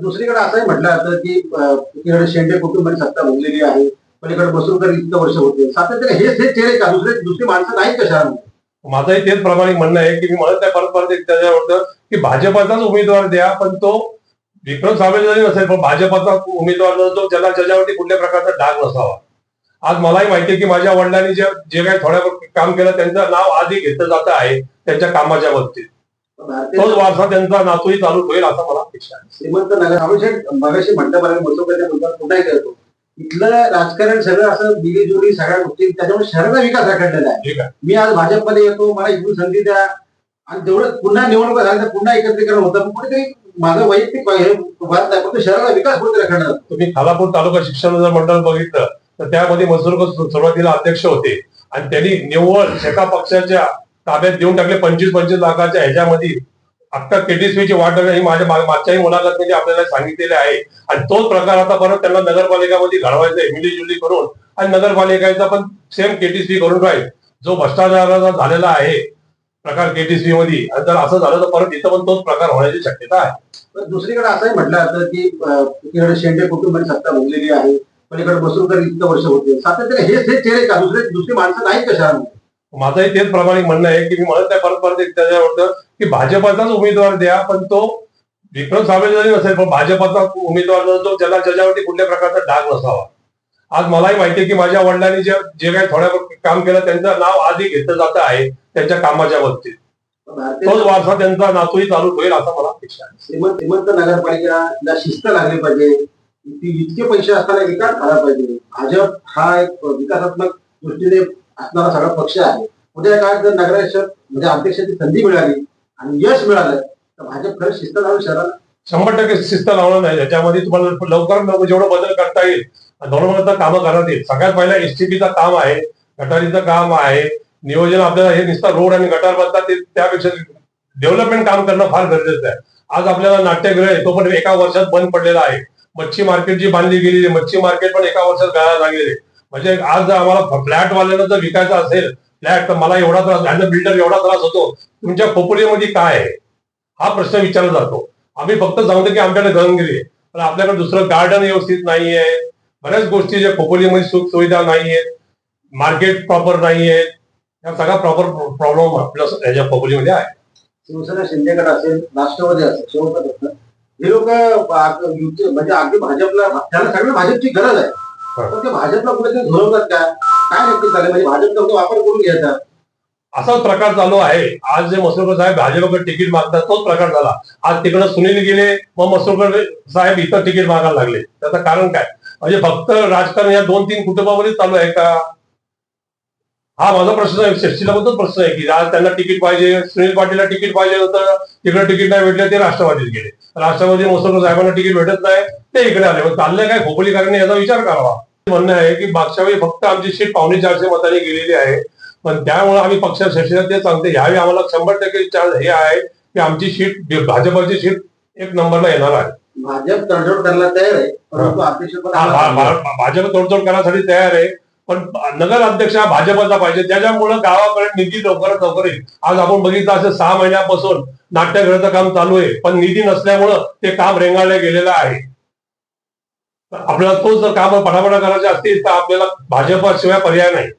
दुसरीकडे असंही म्हटलं जातं की तिकडे शेंडे कुटुंबाने सत्ता भोगलेली आहे पलीकडे बसरूकर इतकं वर्ष होते. सातत्याने हेच हे चेहरे का? दुसरे दुसरी माणसं नाही कशा माझंही तेच प्रामाणिक म्हणणं आहे की मी म्हणत नाही परत परत त्याच्यावर की भाजपाचाच उमेदवार द्या पण तो विक्रम सावळे जरी नसेल पण भाजपाचा उमेदवार नसतो ज्याला ज्याच्यावरती कुठल्या प्रकारचा डाग नसावा. आज मलाही माहिती आहे की माझ्या वडिलांनी जे जे काही थोड्या काम केलं त्यांचं नाव आधी घेतलं जात आहे त्यांच्या कामाच्या बाबतीत. तोच वारसा त्यांचा नातूही चालू होईल असं मला अपेक्षा आहे. श्रीमंत नगर अभिषेक मगाशी म्हटल्यापर्यंत मसोबाच्या पुन्हा येतो इथलं राजकारण सगळं असं मिलीजुली सगळ्या गोष्टी त्याच्यामुळे शहराचा विकास रखडलेला आहे. मी आज भाजपमध्ये येतो मला इकडून संधी द्या. आणि तेवढं पुन्हा निवडणूक झाल्या तर पुन्हा एकत्रीकरण होतं. पण कुठेतरी माझं वैयक्तिक बात नाही फक्त शहराचा विकास कुठे रखडला तुम्ही खालापूर तालुका शिक्षण जर मंडळ बघितलं तर त्यामध्ये मसुरकर सुरुवातीला अध्यक्ष होते. आणि त्यांनी निव्वळ एका पक्षाच्या ताब्यात देऊन टाकले. पंचवीस पंचवीस लाखाच्या ह्याच्यामध्ये. अख्खा केटीसीची वाट ही माझ्या मागच्याही मुलाखतमध्ये आपल्याला सांगितलेले आहे. आणि तोच प्रकार आता परत त्यांना नगरपालिकामध्ये घडवायचा मिलीजुली करून. आणि नगरपालिकेचा पण सेम केटीसी करून राहील. जो भ्रष्टाचाराचा झालेला आहे प्रकार केटीसी मध्ये आणि जर असं झालं तर परत इथं पण तोच प्रकार होण्याची शक्यता आहे. तर दुसरीकडे असंही म्हटलं जातं की तिकडे शेंडे कुटुंबाची सत्ता भोगलेली आहे. पलीकडे बसरूकर इतकं वर्ष होते. सातत्याने हेच हे चेहरे का? दुसरे दुसरी माणसं नाहीत कशा माझंही तेच प्रामाणिक म्हणणं आहे की मी म्हणत नाही परत परत त्याच्यावर की भाजपाचाच उमेदवार द्या पण तो विक्रम सावळे जरी नसेल पण भाजपाचा उमेदवार नसतो ज्याला ज्याच्यावरती कुठल्या प्रकारचा डाग नसावा. आज मलाही माहिती आहे की माझ्या वडिलांनी जे जे काही थोड्या काम केलं त्यांचं नाव आधी घेतलं जात आहे त्यांच्या कामाच्या बाबतीत. तोच वारसा त्यांचा नातूही चालू होईल असं मला अपेक्षा आहे. श्रीमंत श्रीमंत नगरपालिकेला शिस्त लागली पाहिजे. ती इतके पैसे असताना विकास झाला पाहिजे. भाजप हा एक विकासात्मक दृष्टीने असणारा सगळा पक्ष आहे. उद्या काळात जर नगराध्यक्ष म्हणजे अध्यक्षाची संधी मिळाली आणि यश मिळालं तर भाजप खरं शिस्त लावून शहराला शंभर टक्के शिस्त लावणार नाही. याच्यामध्ये तुम्हाला लवकरात लवकर जेवढं बदल करता येईल नॉर्मल कामं करण्यात येईल. सगळ्यात पहिला एसटीपीचं काम आहे गटारीचं काम आहे. नियोजन आपल्याला हे नुसतं रोड आणि गटार बनतात ते त्यापेक्षा डेव्हलपमेंट काम करणं फार गरजेचं आहे. आज आपल्याला नाट्यगृह आहे तो पण एका वर्षात बंद पडलेला आहे. मच्छी मार्केट जी बांधली गेलेली मच्छी मार्केट पण एका वर्षात गाळा लागलेली आहे. म्हणजे आज जर आम्हाला फ्लॅटवाल्याला जर विकायचा असेल फ्लॅट तर मला एवढा त्रास ऍज अ बिल्डर एवढा त्रास होतो तुमच्या खोपोलीमध्ये काय आहे? हा प्रश्न विचारला जातो. आम्ही फक्त सांगतो की आमच्याकडे गंगगिरी आहे. पण आपल्याकडे दुसरं गार्डन व्यवस्थित नाहीये. बऱ्याच गोष्टी ज्या खोपोलीमध्ये सुख सुविधा नाहीयेत मार्केट प्रॉपर नाहीये. या सगळा प्रॉपर प्रॉब्लेम आपल्या याच्या खोपोलीमध्ये आहे. शिवसेना शिंदेगड असेल राष्ट्रवादी असेल शिवसेना हे लोक म्हणजे अगदी भाजपला त्यांना सगळं भाजपची गरज आहे. पण ते भाजपला कुठेतरी का? काय नक्की झालं म्हणजे भाजपचा वापर करून घ्यायचा? असाच प्रकार चालू आहे. आज जे मसुरकर साहेब भाजपकडे तिकीट मागतात तोच प्रकार झाला. आज तिकडे सुनील गेले मग मसुरकर साहेब इथं तिकीट मागायला लागले. त्याचं कारण काय? म्हणजे फक्त राजकारण या दोन तीन कुटुंबामध्ये चालू आहे का? हा माझा प्रश्न आहे षष्टीलाबद्दल प्रश्न आहे की आज त्यांना तिकीट पाहिजे सुनील पाटीलला तिकीट पाहिजे होतं तिकडे तिकीट नाही भेटले ते राष्ट्रवादीत गेले. राष्ट्रवादी मसुरकर साहेबांना तिकीट भेटत नाही ते इकडे आले. मग चाललंय काय खोपोलीकरांनी याचा विचार करावा. म्हणणं आहे की मागच्या वेळी फक्त आमची सीट पावणे चारशे मतांनी गेलेली आहे पण त्यामुळे आम्ही पक्ष षष्टीला ते सांगते यावेळी आम्हाला शंभर टक्के चान्स हे आहे की आमची सीट भाजपची सीट एक नंबरला येणार आहे. भाजप तडजोड करायला तयार आहे परंतु भाजप तोडतोड करण्यासाठी तयार आहे. पण नगर अध्यक्ष हा भाजपचा पाहिजे. त्याच्यामुळे गावाकडे निधी लवकरात लवकर येईल. आज आपण बघितलं असं सहा महिन्यापासून नाट्यगृहाचं काम चालू आहे. पण निधी नसल्यामुळं ते काम रेंगाळलं गेलेलं आहे. आपल्याला तोच जर काम पटापटा करायचे असतील तर आपल्याला भाजपाशिवाय पर्याय नाही.